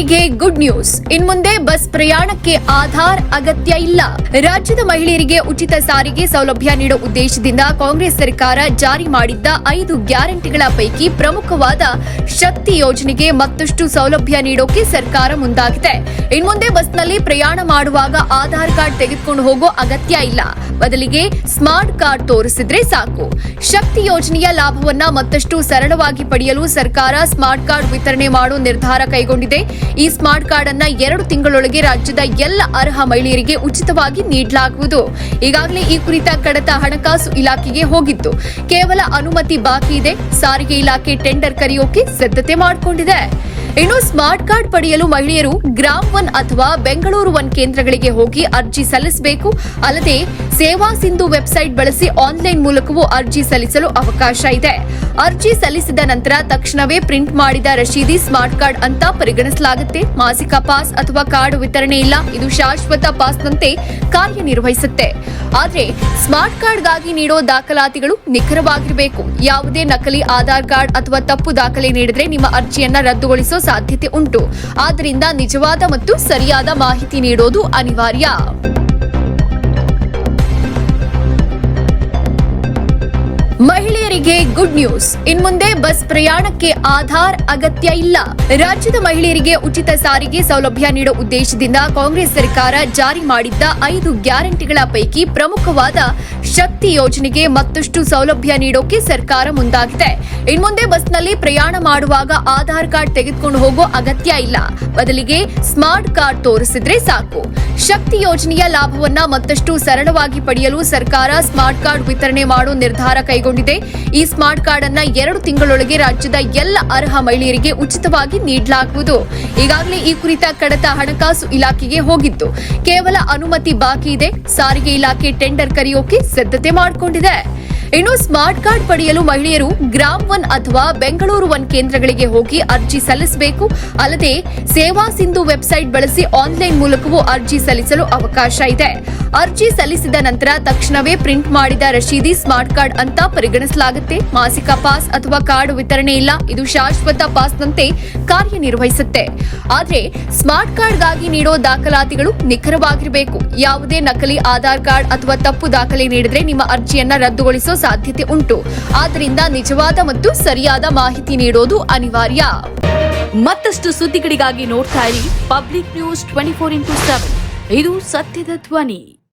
ಮಹಿಳೆಯರಿಗೆ good news ಇನ್ಮುಂದೆ bus ಪ್ರಯಾಣಕ್ಕೆ ಆಧಾರ್ ಅಗತ್ಯ ಇಲ್ಲ. ರಾಜ್ಯದ ಮಹಿಳೆಯರಿಗೆ ಉಚಿತ ಸಾರಿಗೆ ಸೌಲಭ್ಯ ನೀಡುವ ಉದ್ದೇಶದಿಂದ ಕಾಂಗ್ರೆಸ್ ಸರ್ಕಾರ ಜಾರಿ ಮಾಡಿದ್ದ ಐದು ಗ್ಯಾರಂಟಿಗಳ ಪೈಕಿ ಪ್ರಮುಖವಾದ ಶಕ್ತಿ ಯೋಜನೆಗೆ ಮತ್ತಷ್ಟು ಸೌಲಭ್ಯ ನೀಡೋಕೆ ಸರ್ಕಾರ ಮುಂದಾಗಿದೆ. ಇನ್ಮುಂದೆ ಬಸ್ನಲ್ಲಿ ಪ್ರಯಾಣ ಮಾಡುವಾಗ ಆಧಾರ್ ಕಾರ್ಡ್ ತೆಗೆದುಕೊಂಡು ಹೋಗೋ ಅಗತ್ಯ ಇಲ್ಲ. ಬದಲಿಗೆ ಸ್ಮಾರ್ಟ್ ಕಾರ್ಡ್ ತೋರಿಸಿದ್ರೆ ಸಾಕು. ಶಕ್ತಿ ಯೋಜನೆಯ ಲಾಭವನ್ನ ಮತ್ತಷ್ಟು ಸರಳವಾಗಿ ಪಡೆಯಲು ಸರ್ಕಾರ ಸ್ಮಾರ್ಟ್ ಕಾರ್ಡ್ ವಿತರಣೆ ಮಾಡೋ ನಿರ್ಧಾರ ಕೈಗೊಂಡಿದೆ. ಈ ಸ್ಮಾರ್ಟ್ ಕಾರ್ಡ್ ಅನ್ನ ಎರಡು ತಿಂಗಳೊಳಗೆ ರಾಜ್ಯದ ಎಲ್ಲ ಅರ್ಹ ಮಹಿಳೆಯರಿಗೆ ಉಚಿತವಾಗಿ ನೀಡಲಾಗುವುದು. ಈಗಾಗಲೇ ಈ ಕುರಿತ ಕಡತ ಹಣಕಾಸು ಇಲಾಖೆಗೆ ಹೋಗಿತ್ತು. ಕೇವಲ ಅನುಮತಿ ಬಾಕಿ ಇದೆ. ಸಾರಿಗೆ ಇಲಾಖೆ ಟೆಂಡರ್ ಕರೆಯೋಕೆ ಸಿದ್ಧತೆ ಮಾಡಿಕೊಂಡಿದೆ. ಇನ್ನು ಸ್ಮಾರ್ಟ್ ಕಾರ್ಡ್ ಪಡೆಯಲು ಮಹಿಳೆಯರು ಗ್ರಾಮ್ ಒನ್ ಅಥವಾ ಬೆಂಗಳೂರು ಒನ್ ಕೇಂದ್ರಗಳಿಗೆ ಹೋಗಿ ಅರ್ಜಿ ಸಲ್ಲಿಸಬೇಕು. ಅಲ್ಲದೆ ಸೇವಾ ಸಿಂಧು ವೆಬ್ಸೈಟ್ ಬಳಸಿ ಆನ್ಲೈನ್ ಮೂಲಕವೂ ಅರ್ಜಿ ಸಲ್ಲಿಸಲು ಅವಕಾಶ ಇದೆ. ಅರ್ಜಿ ಸಲ್ಲಿಸಿದ ನಂತರ ತಕ್ಷಣವೇ ಪ್ರಿಂಟ್ ಮಾಡಿದ ರಶೀದಿ ಸ್ಮಾರ್ಟ್ ಕಾರ್ಡ್ ಅಂತ ಪರಿಗಣಿಸಲಾಗುತ್ತೆ. ಮಾಸಿಕ ಪಾಸ್ ಅಥವಾ ಕಾರ್ಡ್ ವಿತರಣೆ ಇಲ್ಲ. ಇದು ಶಾಶ್ವತ ಪಾಸ್ನಂತೆ ಕಾರ್ಯನಿರ್ವಹಿಸುತ್ತೆ. ಆದರೆ ಸ್ಮಾರ್ಟ್ ಕಾರ್ಡ್ಗಾಗಿ ನೀಡೋ ದಾಖಲಾತಿಗಳು ನಿಖರವಾಗಿರಬೇಕು. ಯಾವುದೇ ನಕಲಿ ಆಧಾರ್ ಕಾರ್ಡ್ ಅಥವಾ ತಪ್ಪು ದಾಖಲೆ ನೀಡಿದ್ರೆ ನಿಮ್ಮ ಅರ್ಜಿಯನ್ನ ರದ್ದುಗೊಳಿಸೋ ಸಾಧ್ಯತೆ ಉಂಟು. ಆದ್ದರಿಂದ ನಿಜವಾದ ಮತ್ತು ಸರಿಯಾದ ಮಾಹಿತಿ ನೀಡೋದು ಅನಿವಾರ್ಯ. ಮಹಿಳೆಯರಿಗೆ ಗುಡ್ ನ್ಯೂಸ್. ಇನ್ಮುಂದೆ ಬಸ್ ಪ್ರಯಾಣಕ್ಕೆ ಆಧಾರ್ ಅಗತ್ಯ ಇಲ್ಲ. ರಾಜ್ಯದ ಮಹಿಳೆಯರಿಗೆ ಉಚಿತ ಸಾರಿಗೆ ಸೌಲಭ್ಯ ನೀಡುವ ಉದ್ದೇಶದಿಂದ ಕಾಂಗ್ರೆಸ್ ಸರ್ಕಾರ ಜಾರಿ ಮಾಡಿದ್ದ ಐದು ಗ್ಯಾರಂಟಿಗಳ ಪೈಕಿ ಪ್ರಮುಖವಾದ ಶಕ್ತಿ ಯೋಜನೆಗೆ ಮತ್ತಷ್ಟು ಸೌಲಭ್ಯ ನೀಡೋಕೆ ಸರ್ಕಾರ ಮುಂದಾಗಿದೆ. ಇನ್ಮುಂದೆ ಬಸ್ನಲ್ಲಿ ಪ್ರಯಾಣ ಮಾಡುವಾಗ ಆಧಾರ್ ಕಾರ್ಡ್ ತೆಗೆದುಕೊಂಡು ಹೋಗೋ ಅಗತ್ಯ ಇಲ್ಲ. ಬದಲಿಗೆ ಸ್ಮಾರ್ಟ್ ಕಾರ್ಡ್ ತೋರಿಸಿದ್ರೆ ಸಾಕು. ಶಕ್ತಿ ಯೋಜನೆಯ ಲಾಭವನ್ನ ಮತ್ತಷ್ಟು ಸರಳವಾಗಿ ಪಡೆಯಲು ಸರ್ಕಾರ ಸ್ಮಾರ್ಟ್ ಕಾರ್ಡ್ ವಿತರಣೆ ಮಾಡೋ ನಿರ್ಧಾರ ಕೈಗೊಂಡಿದೆ. ಈ ಸ್ಮಾರ್ಟ್ ಕಾರ್ಡ್ ಅನ್ನ ಎರಡು ತಿಂಗಳೊಳಗೆ ರಾಜ್ಯದ ಎಲ್ಲ ಅರ್ಹ ಮಹಿಳೆಯರಿಗೆ ಉಚಿತವಾಗಿ ನೀಡಲಾಗುವುದು. ಈಗಾಗಲೇ ಈ ಕುರಿತ ಕಡತ ಹಣಕಾಸು ಇಲಾಖೆಗೆ ಹೋಗಿತ್ತು. ಕೇವಲ ಅನುಮತಿ ಬಾಕಿ ಇದೆ. ಸಾರಿಗೆ ಇಲಾಖೆ ಟೆಂಡರ್ ಕರೆಯೋಕೆ ಸಿದ್ಧತೆ ಮಾಡಿಕೊಂಡಿದೆ. ಇನ್ನು ಸ್ಮಾರ್ಟ್ ಕಾರ್ಡ್ ಪಡೆಯಲು ಮಹಿಳೆಯರು ಗ್ರಾಮ್ ಒನ್ ಅಥವಾ ಬೆಂಗಳೂರು ಒನ್ ಕೇಂದ್ರಗಳಿಗೆ ಹೋಗಿ ಅರ್ಜಿ ಸಲ್ಲಿಸಬೇಕು. ಅಲ್ಲದೆ ಸೇವಾ ಸಿಂಧು ವೆಬ್ಸೈಟ್ ಬಳಸಿ ಆನ್ಲೈನ್ ಮೂಲಕವೂ ಅರ್ಜಿ ಸಲ್ಲಿಸಲು ಅವಕಾಶ ಇದೆ. ಅರ್ಜಿ ಸಲ್ಲಿಸಿದ ನಂತರ ತಕ್ಷಣವೇ ಪ್ರಿಂಟ್ ಮಾಡಿದ ರಶೀದಿ ಸ್ಮಾರ್ಟ್ ಕಾರ್ಡ್ ಅಂತ ಪರಿಗಣಿಸಲಾಗುತ್ತೆ. ಮಾಸಿಕ ಪಾಸ್ ಅಥವಾ ಕಾರ್ಡ್ ವಿತರಣೆ ಇಲ್ಲ. ಇದು ಶಾಶ್ವತ ಪಾಸ್ನಂತೆ ಕಾರ್ಯನಿರ್ವಹಿಸುತ್ತೆ. ಆದರೆ ಸ್ಮಾರ್ಟ್ ಕಾರ್ಡ್ಗಾಗಿ ನೀಡೋ ದಾಖಲಾತಿಗಳು ನಿಖರವಾಗಿರಬೇಕು. ಯಾವುದೇ ನಕಲಿ ಆಧಾರ್ ಕಾರ್ಡ್ ಅಥವಾ ತಪ್ಪು ದಾಖಲೆ ನೀಡಿದ್ರೆ ನಿಮ್ಮ ಅರ್ಜಿಯನ್ನ ರದ್ದುಗೊಳಿಸೋ ಸಾಧ್ಯತೆ ಉಂಟು. ಆದ್ದರಿಂದ ನಿಜವಾದ ಮತ್ತು ಸರಿಯಾದ ಮಾಹಿತಿ ನೀಡೋದು ಅನಿವಾರ್ಯ. ಮತ್ತಷ್ಟು ಸುದ್ದಿಗಳಿಗಾಗಿ ನೋಡ್ತಾ ಇರಿ public news twenty four into seven. ಇದು ಸತ್ಯದ ಧ್ವನಿ.